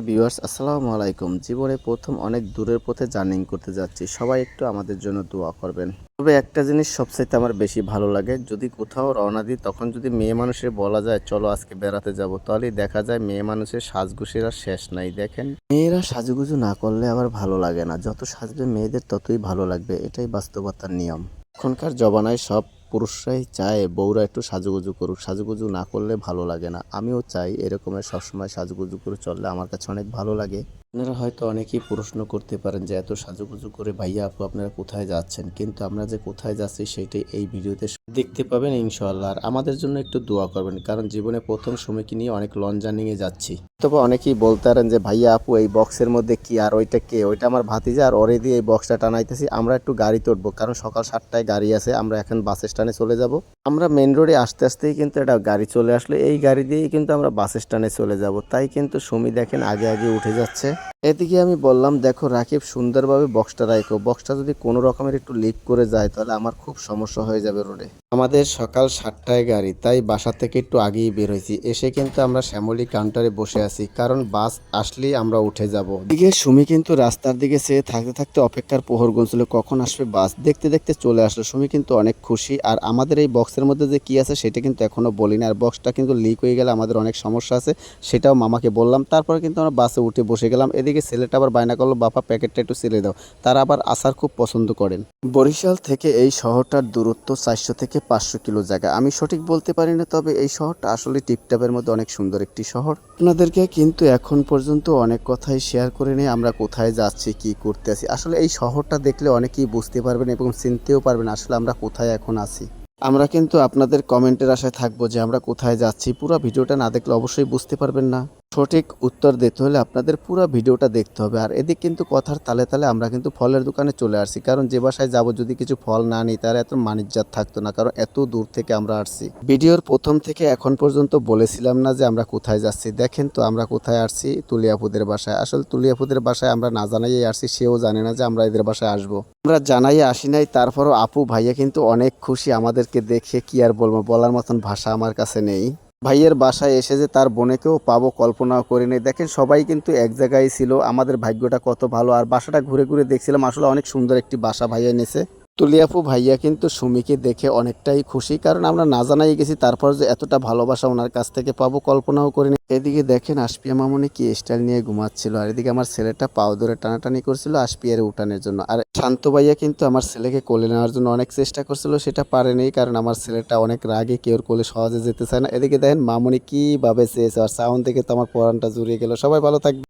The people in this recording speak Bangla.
ভিউয়ার্স আসসালামু আলাইকুম। জীবনে প্রথম অনেক দূরের পথে জার্নিং করতে যাচ্ছি। সবাই একটু আমাদের জন্য দোয়া করবেন। তবে একটা জিনিস সবচাইতে আমার বেশি ভালো লাগে, যদি কোথাও রওনা দিই, তখন যদি মেয়ে মানুষের বলা যায়, চলো আজকে বেড়াতে যাব, তাহলেই দেখা যায় মেয়ে মানুষের সাজগুজের আর শেষ নাই। দেখেন, মেয়েরা সাজুগুজু না করলে আবার ভালো লাগে না। যত সাজবে মেয়েদের ততই ভালো লাগবে। এটাই বাস্তবতার নিয়ম। এখনকার জবানায় সব পুরুষরাই চায় বউরা একটু সাজুগুজু করুক। সাজুগুজু না করলে ভালো লাগে না। আমিও চাই এরকমের সবসময় সাজুগুজু করে চললে আমার কাছে অনেক ভালো লাগে। আপনারা হয়তো অনেকেই প্রশ্ন করতে পারেন যে, এত সাজুগুজু করে ভাইয়া, আপু, আপনারা কোথায় যাচ্ছেন? কিন্তু আমরা যে কোথায় যাচ্ছি সেটাই এই ভিডিওতে দেখতে পাবেন ইনশাল্লাহ আর আমাদের জন্য একটু দোয়া করবেন, কারণ জীবনে প্রথম সময়কে নিয়ে অনেক লং জার্নিংয়ে যাচ্ছি। তবে অনেকেই বলতে পারেন যে, ভাইয়া, আপু, এই বক্সের মধ্যে কি আর ওইটা কে? ওইটা আমার ভাতিজা, আর ওরে দিয়ে এই বক্সটা টানাইতেছি, আমরা একটু গাড়ি তুলবো। কারণ সকাল সাতটায় গাড়ি আছে, আমরা এখন বাস স্ট্যান্ডে চলে যাব। আমরা মেন রোডে আস্তে আস্তেই কিন্তু একটা গাড়ি চলে আসলো। এই গাড়ি দিয়েই কিন্তু আমরা বাস স্ট্যান্ডে চলে যাব। তাই কিন্তু সুমি দেখেন আগে আগে উঠে যাচ্ছে। এদিকে আমি বললাম, দেখো রাকিব, সুন্দরভাবে বক্সটা রাখো। বক্সটা যদি কোনো রকমের একটু লিক করে যায়, তাহলে আমার খুব সমস্যা হয়ে যাবে রোডে আমাদের সকাল সাতটায় গাড়ি, তাই বাসা থেকে একটু আগেই বের হয়েছি। এসে কিন্তু আমরা শ্যামলী কাউন্টারে বসে আছি, কারণ বাস আসলেই আমরা উঠে যাব। দিকে সুমি কিন্তু রাস্তার দিকে চেয়ে থাকতে থাকতে অপেক্ষার পোহর গুনছিল, কখন আসবে বাস? দেখতে দেখতে চলে আসলো, সুমি কিন্তু অনেক খুশি। আর আমাদের এই বক্সের মধ্যে যে কি আছে সেটা কিন্তু এখনও বলিনি, আর বক্সটা কিন্তু লিক হয়ে গেলে আমাদের অনেক সমস্যা আছে, সেটাও মামাকে বললাম। তারপরে কিন্তু আমরা বাসে উঠে বসে গেলাম। এদিকে ছেলেটা আবার বায়না করল, বাপা, প্যাকেটটা একটু ছেড়ে দাও। তারা আবার আসার খুব পছন্দ করেন। বরিশাল থেকে এই শহরটার দূরত্ব চারশো থেকে পাঁচশো কিলো জায়গা। আমি সঠিক বলতে পারি না, তবে এই শহরটা আসলে টিপটাপের মধ্যে অনেক সুন্দর একটি শহর। আপনাদেরকে কিন্তু এখন পর্যন্ত অনেক কথাই শেয়ার করে নিয়ে আমরা কোথায় যাচ্ছি, কি করতে আছি, আসলে এই শহরটা দেখলে অনেকেই বুঝতে পারবেন এবং চিনতেও পারবেন আসলে আমরা কোথায় এখন আছি। আমরা কিন্তু আপনাদের কমেন্টের আশায় থাকব যে আমরা কোথায় যাচ্ছি, পুরো ভিডিওটা না দেখলে অবশ্যই বুঝতে পারবেন না। সঠিক উত্তর দিতে হলে আপনাদের পুরো ভিডিওটা দেখতে হবে। আর এদিক কিন্তু কথার তালে তালে আমরা কিন্তু ফলের দোকানে চলে আসছি। কারণ যে বাসায় যাব, যদি কিছু ফল না নিই তার এত মানিজ্জাত থাকতো না, কারণ এত দূর থেকে আমরা আসছি। ভিডিওর প্রথম থেকে এখন পর্যন্ত বলেছিলাম না যে আমরা কোথায় যাচ্ছি। দেখেন তো, আমরা কোথায় আসছি? তুলিয়াপুদের বাসায়। আসলে তুলিয়াপুদের বাসায় আমরা না জানাই আসছি, সেও জানে না যে আমরা এদের বাসায় আসব। আমরা জানাই আসি নাই, তারপরও আপু ভাইয়া কিন্তু অনেক খুশি আমাদেরকে দেখে কি আর বলব, বলার মতন ভাষা আমার কাছে নেই। ভাইয়ের বাসায় এসে যে তার বোনেকেও পাবো কল্পনাও করিনি দেখেন, সবাই কিন্তু এক জায়গায় ছিল। আমাদের ভাগ্যটা কত ভালো। আর বাসাটা ঘুরে ঘুরে দেখছিলাম, আসলে অনেক সুন্দর একটি বাসা ভাইয়া এনেছে। তুলিয়াপু ভাইয়া কিন্তু সুমিকে দেখে অনেকটাই খুশি, কারণ আমরা না জানাই গেছি তারপর যে এতটা ভালোবাসা ওনার কাছ থেকে পাবো, কল্পনাও করিনি। এদিকে দেখেন আশপিয়া মামনি কি স্টাইল নিয়ে ঘুমাচ্ছিল, আর এদিকে আমার ছেলেটা পাও ধরে টানাটানি করছিল আশপিয়ার উঠানের জন্য। আর শান্ত ভাইয়া কিন্তু আমার ছেলেকে কোলে নেওয়ার জন্য অনেক চেষ্টা করছিল, সেটা পারেনি, কারণ আমার ছেলেটা অনেক রাগে কেউ কোলে সহজে যেতে চায় না। এদিকে দেখেন মামনি কীভাবে চেয়েছে, আর সাউন্ড থেকে তো আমার পরানটা জুড়িয়ে গেল। সবাই ভালো থাকবে